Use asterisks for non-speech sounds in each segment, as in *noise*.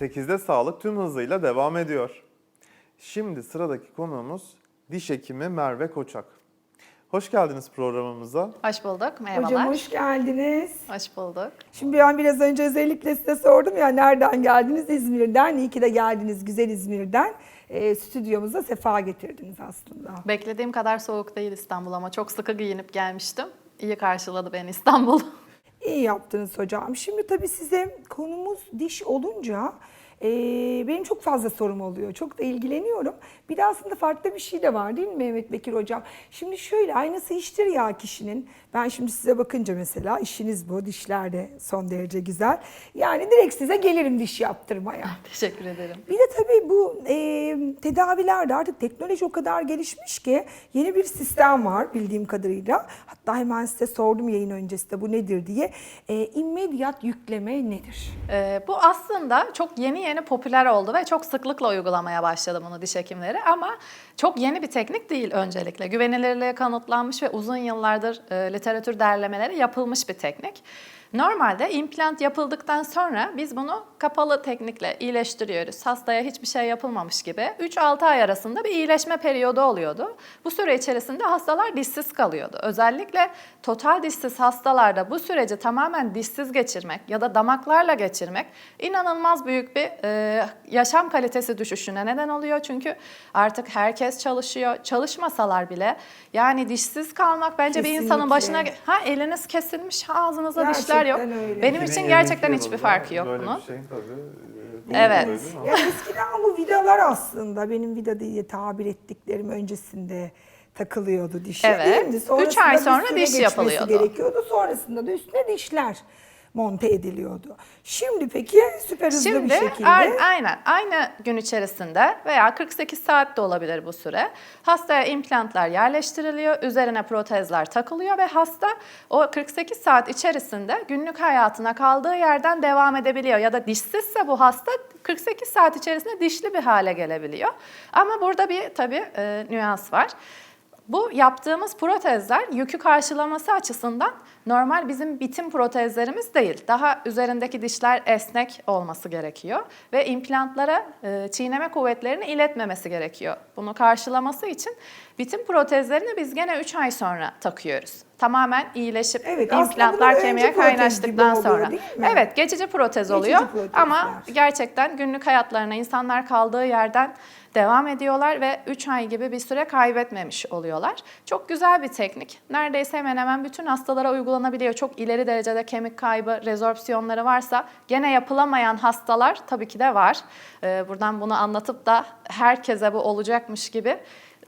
8'de sağlık tüm hızıyla devam ediyor. Şimdi sıradaki konuğumuz diş hekimi Merve Koçak. Hoş geldiniz programımıza. Hoş bulduk. Merhabalar. Hocam hoş geldiniz. Hoş bulduk. Şimdi ben biraz önce özellikle size sordum ya nereden geldiniz? İzmir'den. İyi ki de geldiniz güzel İzmir'den. Ee, stüdyomuza sefa getirdiniz aslında. Beklediğim kadar soğuk değil İstanbul ama çok sıkı giyinip gelmiştim. İyi karşıladı beni İstanbul. *laughs* İyi yaptınız hocam. Şimdi tabii size konumuz diş olunca e, benim çok fazla sorum oluyor. Çok da ilgileniyorum. Bir de aslında farklı bir şey de var değil mi Mehmet Bekir hocam? Şimdi şöyle aynası iştir ya kişinin. Ben şimdi size bakınca mesela işiniz bu. Dişler de son derece güzel. Yani direkt size gelirim diş yaptırmaya. *laughs* Teşekkür ederim. Bir de tabii bu e, tedavilerde artık teknoloji o kadar gelişmiş ki yeni bir sistem var bildiğim kadarıyla. Hatta hemen size sordum yayın öncesinde bu nedir diye. E, immediat yükleme nedir? Ee, bu aslında çok yeni yeni popüler oldu ve çok sıklıkla uygulamaya başladı bunu diş hekimleri ama çok yeni bir teknik değil öncelikle. Güvenilirliğe kanıtlanmış ve uzun yıllardır e, literatür derlemeleri yapılmış bir teknik. Normalde implant yapıldıktan sonra biz bunu kapalı teknikle iyileştiriyoruz. Hastaya hiçbir şey yapılmamış gibi 3-6 ay arasında bir iyileşme periyodu oluyordu. Bu süre içerisinde hastalar dişsiz kalıyordu. Özellikle total dişsiz hastalarda bu süreci tamamen dişsiz geçirmek ya da damaklarla geçirmek inanılmaz büyük bir e, yaşam kalitesi düşüşüne neden oluyor. Çünkü artık herkes çalışıyor. Çalışmasalar bile yani dişsiz kalmak bence bir insanın başına Kesinlikle. ha eliniz kesilmiş, ha ağzınızda dişler yok. Gerçekten öyle. Benim için 2022 gerçekten hiçbir yılında farkı yok böyle bunun. bir şeyin tabii. e, Evet. Ya eskiden bu vidalar aslında benim vida diye tabir ettiklerim öncesinde takılıyordu dişe Evet. değil mi? Üç ay sonra diş yapılıyordu. gerekiyordu. Sonrasında da üstüne dişler monte ediliyordu. Şimdi peki süper hızlı Şimdi bir şekilde aynen aynı gün içerisinde veya 48 saat de olabilir bu süre. Hastaya implantlar yerleştiriliyor, üzerine protezler takılıyor ve hasta o 48 saat içerisinde günlük hayatına kaldığı yerden devam edebiliyor. Ya da dişsizse bu hasta 48 saat içerisinde dişli bir hale gelebiliyor. Ama burada bir tabii e, nüans var. Bu yaptığımız protezler yükü karşılaması açısından normal bizim bitim protezlerimiz değil. Daha üzerindeki dişler esnek olması gerekiyor ve implantlara e, çiğneme kuvvetlerini iletmemesi gerekiyor. Bunu karşılaması için bitim protezlerini biz gene 3 ay sonra takıyoruz. Tamamen iyileşip Evet, implantlar kemiğe kaynaştıktan oluyor, sonra. mi? Evet, geçici protez Geçici oluyor protezler. ama gerçekten günlük hayatlarına insanlar kaldığı yerden devam ediyorlar ve 3 ay gibi bir süre kaybetmemiş oluyorlar. Çok güzel bir teknik. Neredeyse hemen hemen bütün hastalara uygulanabiliyor. Çok ileri derecede kemik kaybı, rezorpsiyonları varsa gene yapılamayan hastalar tabii ki de var. Ee, buradan bunu anlatıp da herkese bu olacakmış gibi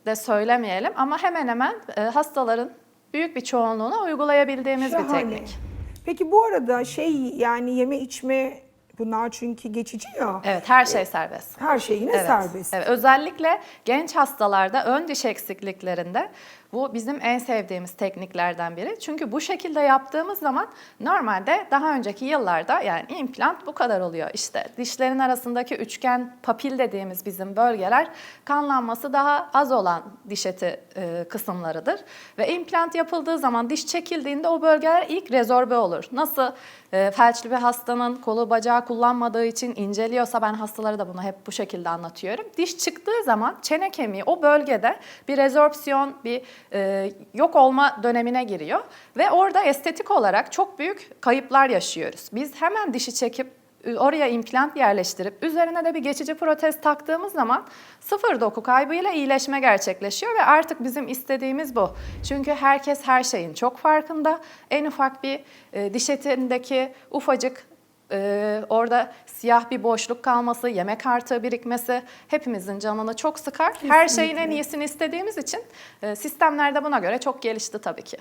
de söylemeyelim ama hemen hemen e, hastaların büyük bir çoğunluğuna uygulayabildiğimiz bir Şahane. teknik. Peki bu arada şey yani yeme içme bunlar çünkü geçici ya. Evet, her şey serbest. Her şey yine Evet, serbest. Evet, özellikle genç hastalarda ön diş eksikliklerinde bu bizim en sevdiğimiz tekniklerden biri. Çünkü bu şekilde yaptığımız zaman normalde daha önceki yıllarda yani implant bu kadar oluyor. İşte dişlerin arasındaki üçgen papil dediğimiz bizim bölgeler kanlanması daha az olan diş eti e, kısımlarıdır. Ve implant yapıldığı zaman diş çekildiğinde o bölgeler ilk rezorbe olur. Nasıl e, felçli bir hastanın kolu bacağı kullanmadığı için inceliyorsa ben hastalara da bunu hep bu şekilde anlatıyorum. Diş çıktığı zaman çene kemiği o bölgede bir rezorpsiyon, bir e, yok olma dönemine giriyor ve orada estetik olarak çok büyük kayıplar yaşıyoruz. Biz hemen dişi çekip e, oraya implant yerleştirip üzerine de bir geçici protez taktığımız zaman sıfır doku kaybıyla iyileşme gerçekleşiyor ve artık bizim istediğimiz bu. Çünkü herkes her şeyin çok farkında. En ufak bir e, diş etindeki ufacık e, orada siyah bir boşluk kalması, yemek artığı birikmesi hepimizin canını çok sıkar. Her şeyin en Kesinlikle. iyisini istediğimiz için e, sistemler de buna göre çok gelişti tabii ki.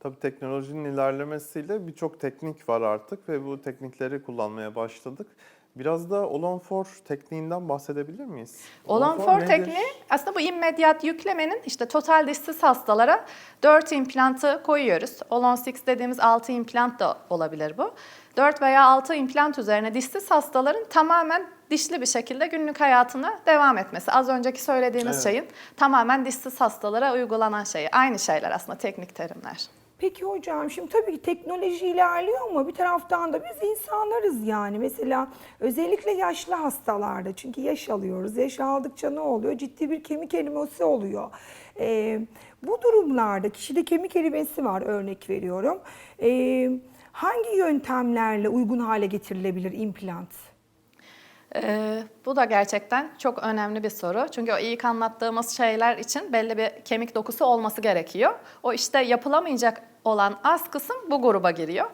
Tabii teknolojinin ilerlemesiyle birçok teknik var artık ve bu teknikleri kullanmaya başladık. Biraz da Olonfor tekniğinden bahsedebilir miyiz? Nedir? tekniği aslında bu immediat yüklemenin işte total dişsiz hastalara 4 implantı koyuyoruz. Olon 6 dediğimiz 6 implant da olabilir bu. 4 veya 6 implant üzerine dişsiz hastaların tamamen dişli bir şekilde günlük hayatına devam etmesi. Az önceki söylediğimiz Evet. şeyin tamamen dişsiz hastalara uygulanan şeyi. Aynı şeyler aslında teknik terimler. Peki hocam şimdi tabii ki teknoloji ilerliyor ama bir taraftan da biz insanlarız yani. Mesela özellikle yaşlı hastalarda çünkü yaş alıyoruz. Yaş aldıkça ne oluyor? Ciddi bir kemik erimesi oluyor. Ee, bu durumlarda kişide kemik erimesi var örnek veriyorum. Ee, hangi yöntemlerle uygun hale getirilebilir implant? Ee, bu da gerçekten çok önemli bir soru. Çünkü o ilk anlattığımız şeyler için belli bir kemik dokusu olması gerekiyor. O işte yapılamayacak olan az kısım bu gruba giriyor.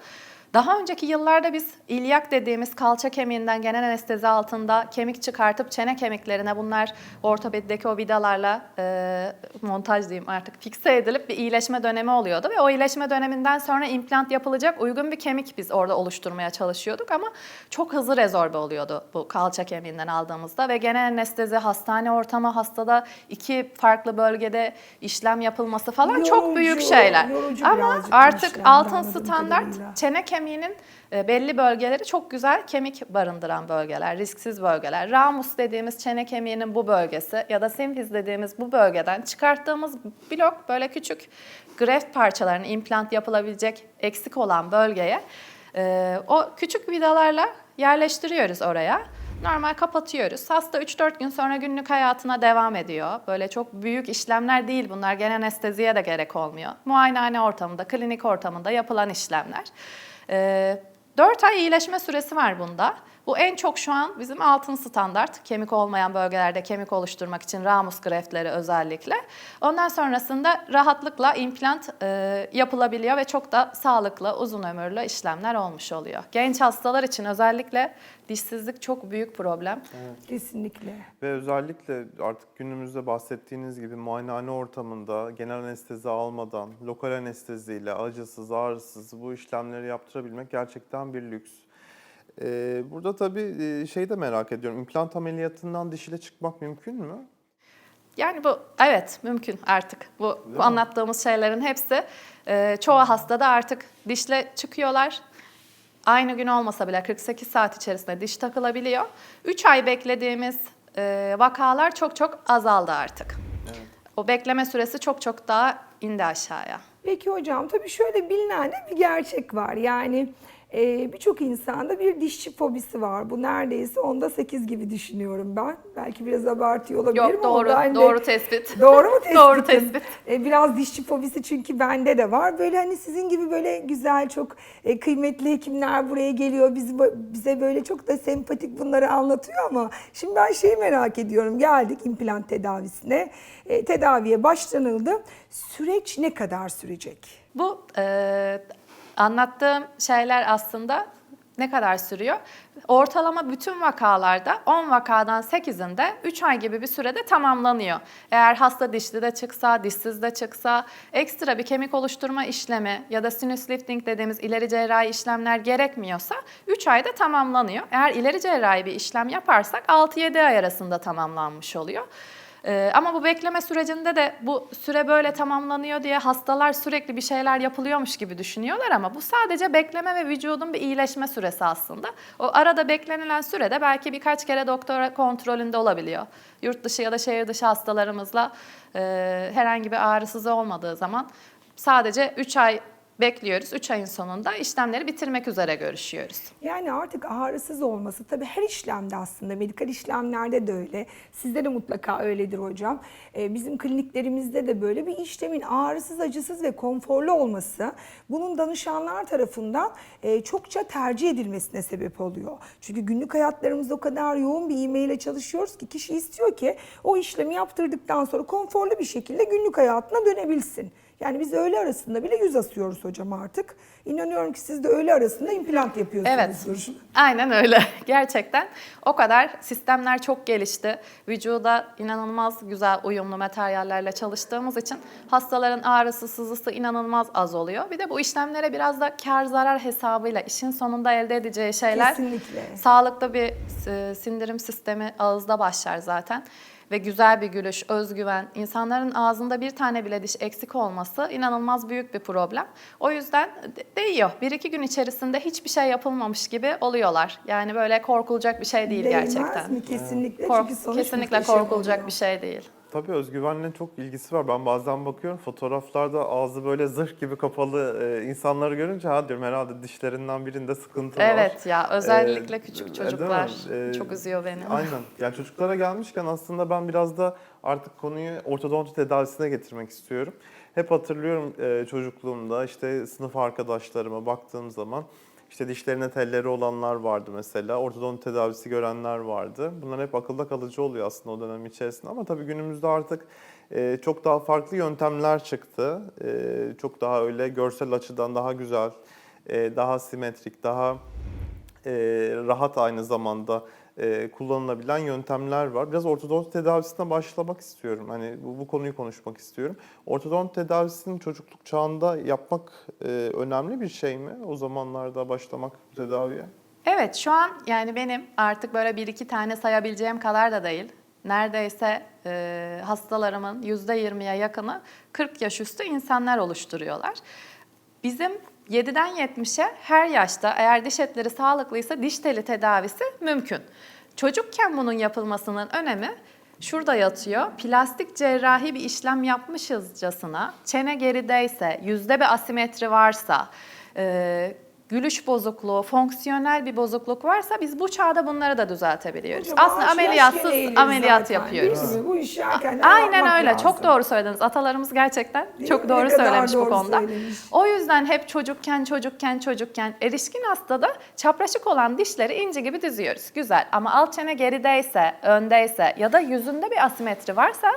Daha önceki yıllarda biz ilyak dediğimiz kalça kemiğinden genel anestezi altında kemik çıkartıp çene kemiklerine bunlar ortopedideki o vidalarla e, montaj diyeyim artık fikse edilip bir iyileşme dönemi oluyordu. Ve o iyileşme döneminden sonra implant yapılacak uygun bir kemik biz orada oluşturmaya çalışıyorduk ama çok hızlı rezorbe oluyordu bu kalça kemiğinden aldığımızda ve genel anestezi, hastane ortamı, hastada iki farklı bölgede işlem yapılması falan çok büyük Yorucu, şeyler. yorucu Ama artık altın standart çene kemiğinin e, belli bölgeleri çok güzel kemik barındıran bölgeler, risksiz bölgeler. Ramus dediğimiz çene kemiğinin bu bölgesi ya da simfiz dediğimiz bu bölgeden çıkarttığımız blok böyle küçük graft parçalarının implant yapılabilecek eksik olan bölgeye e, o küçük vidalarla yerleştiriyoruz oraya. Normal kapatıyoruz. Hasta 3-4 gün sonra günlük hayatına devam ediyor. Böyle çok büyük işlemler değil bunlar. Genel anesteziye de gerek olmuyor. Muayenehane ortamında, klinik ortamında yapılan işlemler. Ee, 4 ay iyileşme süresi var bunda. Bu en çok şu an bizim altın standart. Kemik olmayan bölgelerde kemik oluşturmak için ramus graftleri özellikle. Ondan sonrasında rahatlıkla implant e, yapılabiliyor ve çok da sağlıklı, uzun ömürlü işlemler olmuş oluyor. Genç hastalar için özellikle dişsizlik çok büyük problem. Kesinlikle. Ve özellikle artık günümüzde bahsettiğiniz gibi muayenehane ortamında genel anestezi almadan, lokal anesteziyle acısız, ağrısız bu işlemleri yaptırabilmek gerçekten bir lüks. Ee, burada tabii şey de merak ediyorum. İmplant ameliyatından dişile çıkmak mümkün mü? Yani bu evet mümkün artık. Bu, bu anlattığımız şeylerin hepsi e, çoğu hastada artık dişle çıkıyorlar. Aynı gün olmasa bile 48 saat içerisinde diş takılabiliyor. 3 ay beklediğimiz e, vakalar çok çok azaldı artık. O bekleme süresi çok çok daha indi aşağıya. Peki hocam tabii şöyle bilinen de bir gerçek var. Yani e, birçok insanda bir dişçi fobisi var. Bu neredeyse onda 8 gibi düşünüyorum ben. Belki biraz abartıyor olabilirim Yok ama doğru, ben de- doğru tespit. *laughs* Doğru mu tespitim? Doğru tespit. E, biraz dişçi fobisi çünkü bende de var. Böyle hani sizin gibi böyle güzel çok e, kıymetli hekimler buraya geliyor. Bizi, bize böyle çok da sempatik bunları anlatıyor ama şimdi ben şeyi merak ediyorum. Geldik implant tedavisine. E, tedaviye başlanıldı. Süreç ne kadar sürecek? Bu e, anlattığım şeyler aslında ne kadar sürüyor? Ortalama bütün vakalarda 10 vakadan 8'inde 3 ay gibi bir sürede tamamlanıyor. Eğer hasta dişli de çıksa, dişsiz de çıksa, ekstra bir kemik oluşturma işlemi ya da sinüs lifting dediğimiz ileri cerrahi işlemler gerekmiyorsa 3 ayda tamamlanıyor. Eğer ileri cerrahi bir işlem yaparsak 6-7 ay arasında tamamlanmış oluyor. Ee, ama bu bekleme sürecinde de bu süre böyle tamamlanıyor diye hastalar sürekli bir şeyler yapılıyormuş gibi düşünüyorlar ama bu sadece bekleme ve vücudun bir iyileşme süresi aslında. O arada beklenilen sürede belki birkaç kere doktora kontrolünde olabiliyor. Yurt dışı ya da şehir dışı hastalarımızla e, herhangi bir ağrısız olmadığı zaman sadece 3 ay bekliyoruz. 3 ayın sonunda işlemleri bitirmek üzere görüşüyoruz. Yani artık ağrısız olması tabii her işlemde aslında medikal işlemlerde de öyle. Sizde de mutlaka öyledir hocam. Ee, bizim kliniklerimizde de böyle bir işlemin ağrısız, acısız ve konforlu olması bunun danışanlar tarafından e, çokça tercih edilmesine sebep oluyor. Çünkü günlük hayatlarımızda o kadar yoğun bir e-mail çalışıyoruz ki kişi istiyor ki o işlemi yaptırdıktan sonra konforlu bir şekilde günlük hayatına dönebilsin. Yani biz öğle arasında bile yüz asıyoruz hocam artık. İnanıyorum ki siz de öğle arasında implant yapıyorsunuz. Evet. Aynen öyle. *laughs* Gerçekten o kadar sistemler çok gelişti. Vücuda inanılmaz güzel uyumlu materyallerle çalıştığımız için hastaların ağrısı, sızısı inanılmaz az oluyor. Bir de bu işlemlere biraz da kar zarar hesabıyla işin sonunda elde edeceği şeyler Kesinlikle. sağlıklı bir e, sindirim sistemi ağızda başlar zaten ve güzel bir gülüş, özgüven, insanların ağzında bir tane bile diş eksik olması inanılmaz büyük bir problem. O yüzden de- değiyor. Bir iki gün içerisinde hiçbir şey yapılmamış gibi oluyorlar. Yani böyle korkulacak bir şey değil Değmez gerçekten. mi? Kesinlikle. Kork- Çünkü sonuç kesinlikle muhteşem korkulacak oluyor. bir şey değil. Tabii özgüvenle çok ilgisi var. Ben bazen bakıyorum fotoğraflarda ağzı böyle zırh gibi kapalı e, insanları görünce ha diyorum herhalde dişlerinden birinde sıkıntı var. Evet ya özellikle Ee, küçük e, çocuklar? Ee, çok üzüyor beni. *laughs* Aynen. Yani çocuklara gelmişken aslında ben biraz da artık konuyu ortodonti tedavisine getirmek istiyorum. Hep hatırlıyorum e, çocukluğumda işte sınıf arkadaşlarıma baktığım zaman işte dişlerine telleri olanlar vardı mesela. Ortodonti tedavisi görenler vardı. Bunlar hep akılda kalıcı oluyor aslında o dönem içerisinde. Ama tabii günümüzde artık e, çok daha farklı yöntemler çıktı. E, çok daha öyle görsel açıdan daha güzel, e, daha simetrik, daha rahat aynı zamanda e, kullanılabilen yöntemler var. Biraz ortodont tedavisine başlamak istiyorum. Hani bu, bu konuyu konuşmak istiyorum. Ortodont tedavisini çocukluk çağında yapmak e, önemli bir şey mi? O zamanlarda başlamak tedaviye. Evet şu an yani benim artık böyle bir iki tane sayabileceğim kadar da değil. Neredeyse e, hastalarımın %20'ye yakını 40 yaş üstü insanlar oluşturuyorlar. Bizim 7'den 70'e her yaşta eğer diş etleri sağlıklıysa diş teli tedavisi mümkün. Çocukken bunun yapılmasının önemi şurada yatıyor. Plastik cerrahi bir işlem yapmışızcasına çene gerideyse, yüzde bir asimetri varsa, gülüş bozukluğu, fonksiyonel bir bozukluk varsa biz bu çağda bunları da düzeltebiliyoruz. Hocam, Aslında ameliyatsız ameliyat zaten, yapıyoruz. mi? Bu işi Aynen öyle. lazım. Çok doğru söylediniz. Atalarımız gerçekten Değil çok mi? doğru söylemiş bu doğru konuda. söylemiş. O yüzden hep çocukken, çocukken, çocukken erişkin hastada çapraşık olan dişleri inci gibi diziyoruz. Güzel ama alt çene gerideyse, öndeyse ya da yüzünde bir asimetri varsa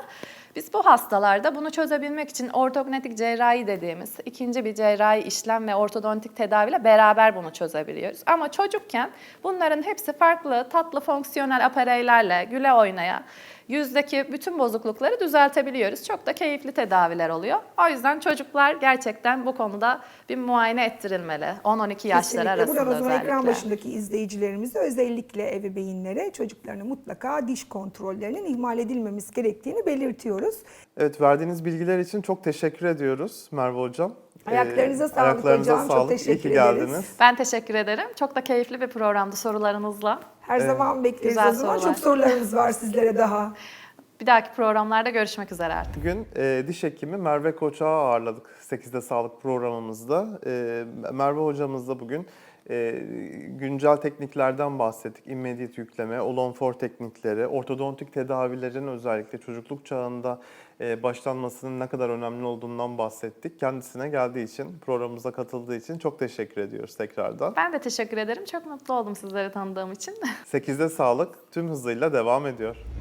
biz bu hastalarda bunu çözebilmek için ortognetik cerrahi dediğimiz ikinci bir cerrahi işlem ve ortodontik tedaviyle beraber bunu çözebiliyoruz. Ama çocukken bunların hepsi farklı tatlı fonksiyonel apareylerle güle oynaya yüzdeki bütün bozuklukları düzeltebiliyoruz. Çok da keyifli tedaviler oluyor. O yüzden çocuklar gerçekten bu konuda bir muayene ettirilmeli. 10-12 yaşları Kesinlikle. arasında Buradan o zaman ekran özellikle. başındaki izleyicilerimize özellikle ebeveynlere çocuklarına mutlaka diş kontrollerinin ihmal edilmemesi gerektiğini belirtiyoruz. Evet verdiğiniz bilgiler için çok teşekkür ediyoruz Merve Hocam. Ayaklarınıza Ee, sağlık ayaklarınıza hocam. Çok sağlık. İyi teşekkür ki ederiz. geldiniz. Ben teşekkür ederim. Çok da keyifli bir programdı sorularınızla. Her zaman bekleriz Güzel o zaman. sorular. Çok sorularımız var sizlere daha. Bir dahaki programlarda görüşmek üzere artık. Bugün e, diş hekimi Merve Koçak'ı ağırladık 8'de Sağlık programımızda. E, Merve hocamızla bugün e, güncel tekniklerden bahsettik. Immediate yükleme, Olonfor teknikleri, ortodontik tedavilerin özellikle çocukluk çağında başlanmasının ne kadar önemli olduğundan bahsettik. Kendisine geldiği için, programımıza katıldığı için çok teşekkür ediyoruz tekrardan. Ben de teşekkür ederim. Çok mutlu oldum sizleri tanıdığım için. *laughs* 8'de Sağlık tüm hızıyla devam ediyor.